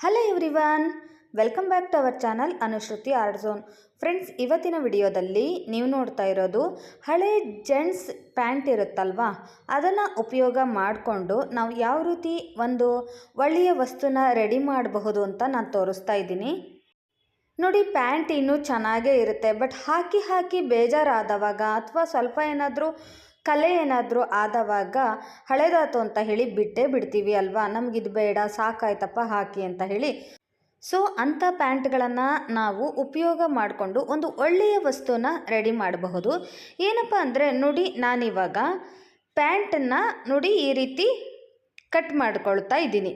Hello everyone welcome back to our channel Anushruti art zone friends ಇವತ್ತಿನ ವಿಡಿಯೋದಲ್ಲಿ ನೀವು ನೋಡ್ತಾ ಇರೋದು ಹಳೆ ಜೆಂಟ್ಸ್ ಪ್ಯಾಂಟ್ ಇರುತ್ತಲ್ವಾ? ಅದನ್ನು ಉಪಯೋಗ ಮಾಡಿಕೊಂಡು ನಾವು ಯಾವ ರೀತಿ ಒಂದು ಒಳ್ಳೆಯ ವಸ್ತುನ ರೆಡಿ ಮಾಡಬಹುದು ಅಂತ ನಾನು ತೋರಿಸ್ತಾ ಇದ್ದೀನಿ. ನೋಡಿ ಪ್ಯಾಂಟ್ ಇನ್ನೂ ಚೆನ್ನಾಗೇ ಇರುತ್ತೆ ಬಟ್ ಹಾಕಿ ಹಾಕಿ ಬೇಜಾರಾದವಾಗ ಅಥವಾ ಸ್ವಲ್ಪ ಏನಾದರೂ ಕಲೆ ಏನಾದರೂ ಆದವಾಗ ಹಳೇದಾತು ಅಂತ ಹೇಳಿ ಬಿಟ್ಟೇ ಬಿಡ್ತೀವಿ ಅಲ್ವಾ? ನಮಗಿದು ಬೇಡ, ಸಾಕಾಯ್ತಪ್ಪ, ಹಾಕಿ ಅಂತ ಹೇಳಿ. ಸೊ ಅಂಥ ಪ್ಯಾಂಟ್ಗಳನ್ನು ನಾವು ಉಪಯೋಗ ಮಾಡಿಕೊಂಡು ಒಂದು ಒಳ್ಳೆಯ ವಸ್ತುನ ರೆಡಿ ಮಾಡಬಹುದು. ಏನಪ್ಪ ಅಂದರೆ, ನೋಡಿ, ನಾನಿವಾಗ ಪ್ಯಾಂಟನ್ನು ನೋಡಿ ಈ ರೀತಿ ಕಟ್ ಮಾಡ್ಕೊಳ್ತಾ ಇದ್ದೀನಿ.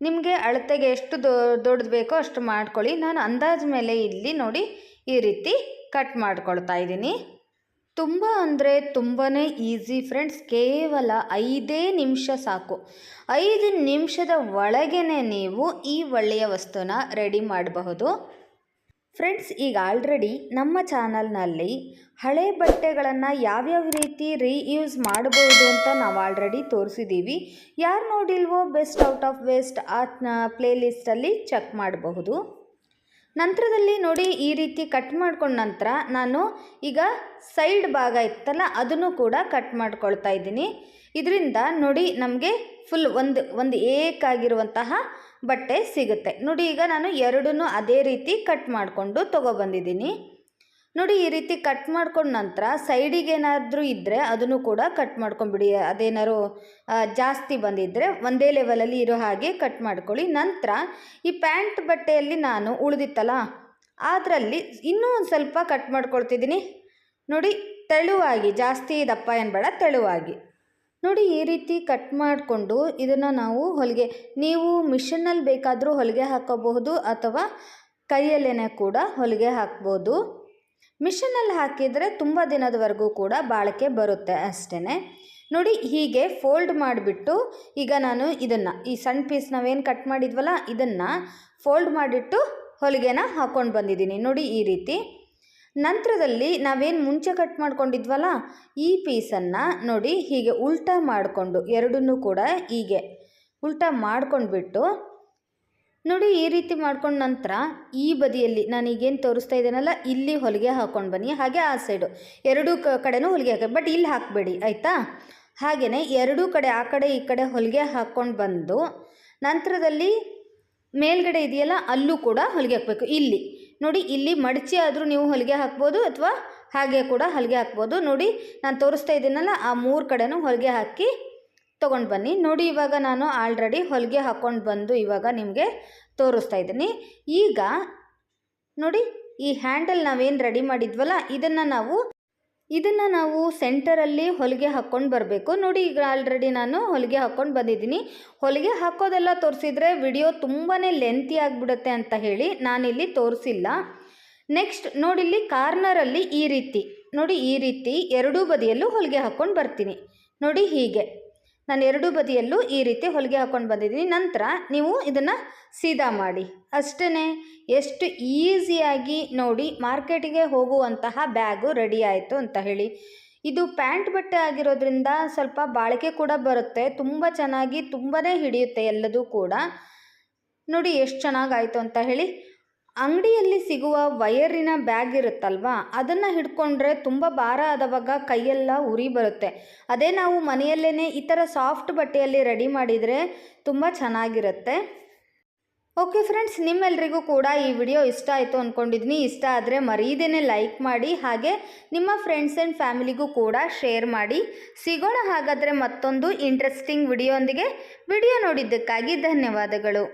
ನಿಮಗೆ ಅಳತೆಗೆ ಎಷ್ಟು ದೊ, ದೊಡ್ಡದು ಬೇಕೋ ಅಷ್ಟು ಮಾಡ್ಕೊಳ್ಳಿ. ನಾನು ಅಂದಾಜು ಮೇಲೆ ಇಲ್ಲಿ ನೋಡಿ ಈ ರೀತಿ ಕಟ್ ಮಾಡ್ಕೊಳ್ತಾ ಇದ್ದೀನಿ. ತುಂಬ ಅಂದರೆ ತುಂಬಾ ಈಸಿ ಫ್ರೆಂಡ್ಸ್, ಕೇವಲ ಐದೇ ನಿಮಿಷ ಸಾಕು. ಐದು ನಿಮಿಷದ ಒಳಗೇ ನೀವು ಈ ಒಳ್ಳೆಯ ವಸ್ತುನ ರೆಡಿ ಮಾಡಬಹುದು. ಫ್ರೆಂಡ್ಸ್, ಈಗ ಆಲ್ರೆಡಿ ನಮ್ಮ ಚಾನಲ್ನಲ್ಲಿ ಹಳೆ ಬಟ್ಟೆಗಳನ್ನು ಯಾವ್ಯಾವ ರೀತಿ ರೀಯೂಸ್ ಮಾಡಬಹುದು ಅಂತ ನಾವು ಆಲ್ರೆಡಿ ತೋರಿಸಿದ್ದೀವಿ ಯಾರು ನೋಡಿಲ್ವೋ ಬೆಸ್ಟ್ ಔಟ್ ಆಫ್ ವೇಸ್ಟ್ ಆ ಪ್ಲೇಲಿಸ್ಟಲ್ಲಿ ಚೆಕ್ ಮಾಡಬಹುದು. ನಂತರದಲ್ಲಿ ನೋಡಿ ಈ ರೀತಿ ಕಟ್ ಮಾಡ್ಕೊಂಡ ನಂತರ ನಾನು ಈಗ ಸೈಡ್ ಭಾಗ ಇತ್ತಲ್ಲ, ಅದನ್ನು ಕೂಡ ಕಟ್ ಮಾಡ್ಕೊಳ್ತಾ ಇದ್ದೀನಿ. ಇದರಿಂದ ನೋಡಿ ನಮಗೆ ಫುಲ್ ಒಂದು ಒಂದು ಏಕಾಗಿರುವಂತಹ ಬಟ್ಟೆ ಸಿಗುತ್ತೆ. ನೋಡಿ ಈಗ ನಾನು ಎರಡನ್ನೂ ಅದೇ ರೀತಿ ಕಟ್ ಮಾಡಿಕೊಂಡು ತೊಗೊಬಂದಿದ್ದೀನಿ ನೋಡಿ, ಈ ರೀತಿ ಕಟ್ ಮಾಡ್ಕೊಂಡ ನಂತರ ಸೈಡಿಗೆ ಏನಾದರೂ ಇದ್ದರೆ ಅದನ್ನು ಕೂಡ ಕಟ್ ಮಾಡ್ಕೊಂಬಿಡಿ ಅದೇನಾದ್ರು ಜಾಸ್ತಿ ಬಂದಿದ್ದರೆ ಒಂದೇ ಲೆವೆಲಲ್ಲಿ ಇರೋ ಹಾಗೆ ಕಟ್ ಮಾಡ್ಕೊಳ್ಳಿ. ನಂತರ ಈ ಪ್ಯಾಂಟ್ ಬಟ್ಟೆಯಲ್ಲಿ ನಾನು ಉಳಿದಿತ್ತಲ್ಲ, ಅದರಲ್ಲಿ ಇನ್ನೂ ಒಂದು ಸ್ವಲ್ಪ ಕಟ್ ಮಾಡ್ಕೊಳ್ತಿದ್ದೀನಿ. ನೋಡಿ, ತೆಳುವಾಗಿ, ಜಾಸ್ತಿ ದಪ್ಪ ಏನು ಬೇಡ, ತೆಳುವಾಗಿ. ನೋಡಿ, ಈ ರೀತಿ ಕಟ್ ಮಾಡಿಕೊಂಡು ಇದನ್ನು ನಾವು ಹೊಲಿಗೆ, ನೀವು ಮಿಷನ್ನಲ್ಲಿ ಬೇಕಾದರೂ ಹೊಲಿಗೆ ಹಾಕೋಬಹುದು ಅಥವಾ ಕೈಯಲ್ಲೇ ಕೂಡ ಹೊಲಿಗೆ ಹಾಕ್ಬೋದು. ಮಿಷನಲ್ಲಿ ಹಾಕಿದರೆ ತುಂಬ ದಿನದವರೆಗೂ ಕೂಡ ಬಾಳಿಕೆ ಬರುತ್ತೆ ಅಷ್ಟೇ ನೋಡಿ ಹೀಗೆ ಫೋಲ್ಡ್ ಮಾಡಿಬಿಟ್ಟು ಈಗ ನಾನು ಇದನ್ನು, ಈ ಸಣ್ಣ ಪೀಸ್ ನಾವೇನು ಕಟ್ ಮಾಡಿದ್ವಲ್ಲ, ಇದನ್ನು ಫೋಲ್ಡ್ ಮಾಡಿಟ್ಟು ಹೊಲಿಗೆನ ಹಾಕ್ಕೊಂಡು ಬಂದಿದ್ದೀನಿ. ನೋಡಿ ಈ ರೀತಿ. ನಂತರದಲ್ಲಿ ನಾವೇನು ಮುಂಚೆ ಕಟ್ ಮಾಡ್ಕೊಂಡಿದ್ವಲ್ಲ, ಈ ಪೀಸನ್ನು ನೋಡಿ ಹೀಗೆ ಉಲ್ಟಾ ಮಾಡಿಕೊಂಡು ಎರಡನ್ನೂ ಕೂಡ ಹೀಗೆ ಉಲ್ಟಾ ಮಾಡ್ಕೊಂಡ್ಬಿಟ್ಟು ನೋಡಿ ಈ ರೀತಿ ಮಾಡ್ಕೊಂಡ ನಂತರ ಈ ಬದಿಯಲ್ಲಿ ನಾನು ಈಗೇನು ತೋರಿಸ್ತಾ ಇದ್ದೇನಲ್ಲ, ಇಲ್ಲಿ ಹೊಲಿಗೆ ಹಾಕ್ಕೊಂಡು ಬನ್ನಿ, ಹಾಗೆ ಆ ಸೈಡು ಎರಡೂ ಕಡೆನೂ ಹೊಲಿಗೆ ಹಾಕಿ ಬಟ್ ಇಲ್ಲಿ ಹಾಕಬೇಡಿ, ಆಯಿತಾ? ಹಾಗೆಯೇ ಎರಡೂ ಕಡೆ, ಆ ಕಡೆ ಈ ಕಡೆ ಹೊಲಿಗೆ ಹಾಕ್ಕೊಂಡು ಬಂದು ನಂತರದಲ್ಲಿ ಮೇಲ್ಗಡೆ ಇದೆಯಲ್ಲ, ಅಲ್ಲೂ ಕೂಡ ಹೊಲಿಗೆ ಹಾಕಬೇಕು. ಇಲ್ಲಿ, ನೋಡಿ ಇಲ್ಲಿ ಮಡಚಿ ಆದರೂ ನೀವು ಹೊಲಿಗೆ ಹಾಕ್ಬೋದು ಅಥವಾ ಹಾಗೆ ಕೂಡ ಹೊಲಿಗೆ ಹಾಕ್ಬೋದು. ನೋಡಿ, ನಾನು ತೋರಿಸ್ತಾ ಇದ್ದೀನಲ್ಲ, ಆ ಮೂರು ಕಡೆನೂ ಹೊಲಿಗೆ ಹಾಕಿ ತೊಗೊಂಡು ಬನ್ನಿ. ನೋಡಿ, ಇವಾಗ ನಾನು ಆಲ್ರೆಡಿ ಹೊಲಿಗೆ ಹಾಕ್ಕೊಂಡು ಬಂದು ಇವಾಗ ನಿಮಗೆ ತೋರಿಸ್ತಾ ಇದ್ದೀನಿ. ಈಗ ನೋಡಿ, ಈ ಹ್ಯಾಂಡಲ್ ನಾವೇನು ರೆಡಿ ಮಾಡಿದ್ವಲ್ಲ, ಇದನ್ನು ನಾವು ಇದನ್ನು ನಾವು ಸೆಂಟರಲ್ಲಿ ಹೊಲಿಗೆ ಹಾಕ್ಕೊಂಡು ಬರಬೇಕು. ನೋಡಿ, ಈಗ ಆಲ್ರೆಡಿ ನಾನು ಹೊಲಿಗೆ ಹಾಕ್ಕೊಂಡು ಬಂದಿದ್ದೀನಿ. ಹೊಲಿಗೆ ಹಾಕೋದೆಲ್ಲ ತೋರಿಸಿದ್ರೆ ವಿಡಿಯೋ ತುಂಬಾ ಲೆಂತಿ ಆಗಿಬಿಡುತ್ತೆ ಅಂತ ಹೇಳಿ ನಾನಿಲ್ಲಿ ತೋರಿಸಿಲ್ಲ. ನೆಕ್ಸ್ಟ್ ನೋಡಿಲ್ಲಿ ಕಾರ್ನರಲ್ಲಿ ಈ ರೀತಿ, ನೋಡಿ, ಈ ರೀತಿ ಎರಡೂ ಬದಿಯಲ್ಲೂ ಹೊಲಿಗೆ ಹಾಕ್ಕೊಂಡು ಬರ್ತೀನಿ. ನೋಡಿ, ಹೀಗೆ. ನಾನು ಎರಡೂ ಬದಿಯಲ್ಲೂ ಈ ರೀತಿ ಹೊಲಿಗೆ ಹಾಕ್ಕೊಂಡು ಬಂದಿದ್ದೀನಿ. ನಂತರ ನೀವು ಇದನ್ನು ಸೀದಾ ಮಾಡಿ. ಅಷ್ಟೇ ಎಷ್ಟು ಈಸಿಯಾಗಿ ನೋಡಿ ಮಾರ್ಕೆಟಿಗೆ ಹೋಗುವಂತಹ ಬ್ಯಾಗು ರೆಡಿ ಆಯಿತು ಅಂತ ಹೇಳಿ. ಇದು ಪ್ಯಾಂಟ್ ಬಟ್ಟೆ ಆಗಿರೋದ್ರಿಂದ ಸ್ವಲ್ಪ ಬಾಳಿಕೆ ಕೂಡ ಬರುತ್ತೆ, ತುಂಬ ಚೆನ್ನಾಗಿ ತುಂಬಾ ಹಿಡಿಯುತ್ತೆ ಎಲ್ಲದೂ ಕೂಡ. ನೋಡಿ, ಎಷ್ಟು ಚೆನ್ನಾಗಾಯಿತು ಅಂತ ಹೇಳಿ. ಅಂಗಡಿಯಲ್ಲಿ ಸಿಗುವ ವಯರಿನ ಬ್ಯಾಗ್ ಇರುತ್ತಲ್ವಾ? ಅದನ್ನು ಹಿಡ್ಕೊಂಡ್ರೆ ತುಂಬ ಭಾರ ಆದವಾಗ ಕೈಯೆಲ್ಲ ಉರಿ ಬರುತ್ತೆ. ಅದೇ ನಾವು ಮನೆಯಲ್ಲೇ ಈ ಥರ ಸಾಫ್ಟ್ ಬಟ್ಟೆಯಲ್ಲಿ ರೆಡಿ ಮಾಡಿದರೆ ತುಂಬ ಚೆನ್ನಾಗಿರುತ್ತೆ. ಓಕೆ ಫ್ರೆಂಡ್ಸ್, ನಿಮ್ಮೆಲ್ರಿಗೂ ಕೂಡ ಈ ವಿಡಿಯೋ ಇಷ್ಟ ಆಯಿತು ಅಂದ್ಕೊಂಡಿದ್ದೀನಿ ಇಷ್ಟ ಆದರೆ ಮರೀದೇನೆ ಲೈಕ್ ಮಾಡಿ, ಹಾಗೆ ನಿಮ್ಮ ಫ್ರೆಂಡ್ಸ್ ಆ್ಯಂಡ್ ಫ್ಯಾಮಿಲಿಗೂ ಕೂಡ ಶೇರ್ ಮಾಡಿ. ಸಿಗೋಣ ಹಾಗಾದರೆ ಮತ್ತೊಂದು ಇಂಟ್ರೆಸ್ಟಿಂಗ್ ವಿಡಿಯೋ ಒಂದಿಗೆ ವಿಡಿಯೋ ನೋಡಿದ್ದಕ್ಕಾಗಿ ಧನ್ಯವಾದಗಳು.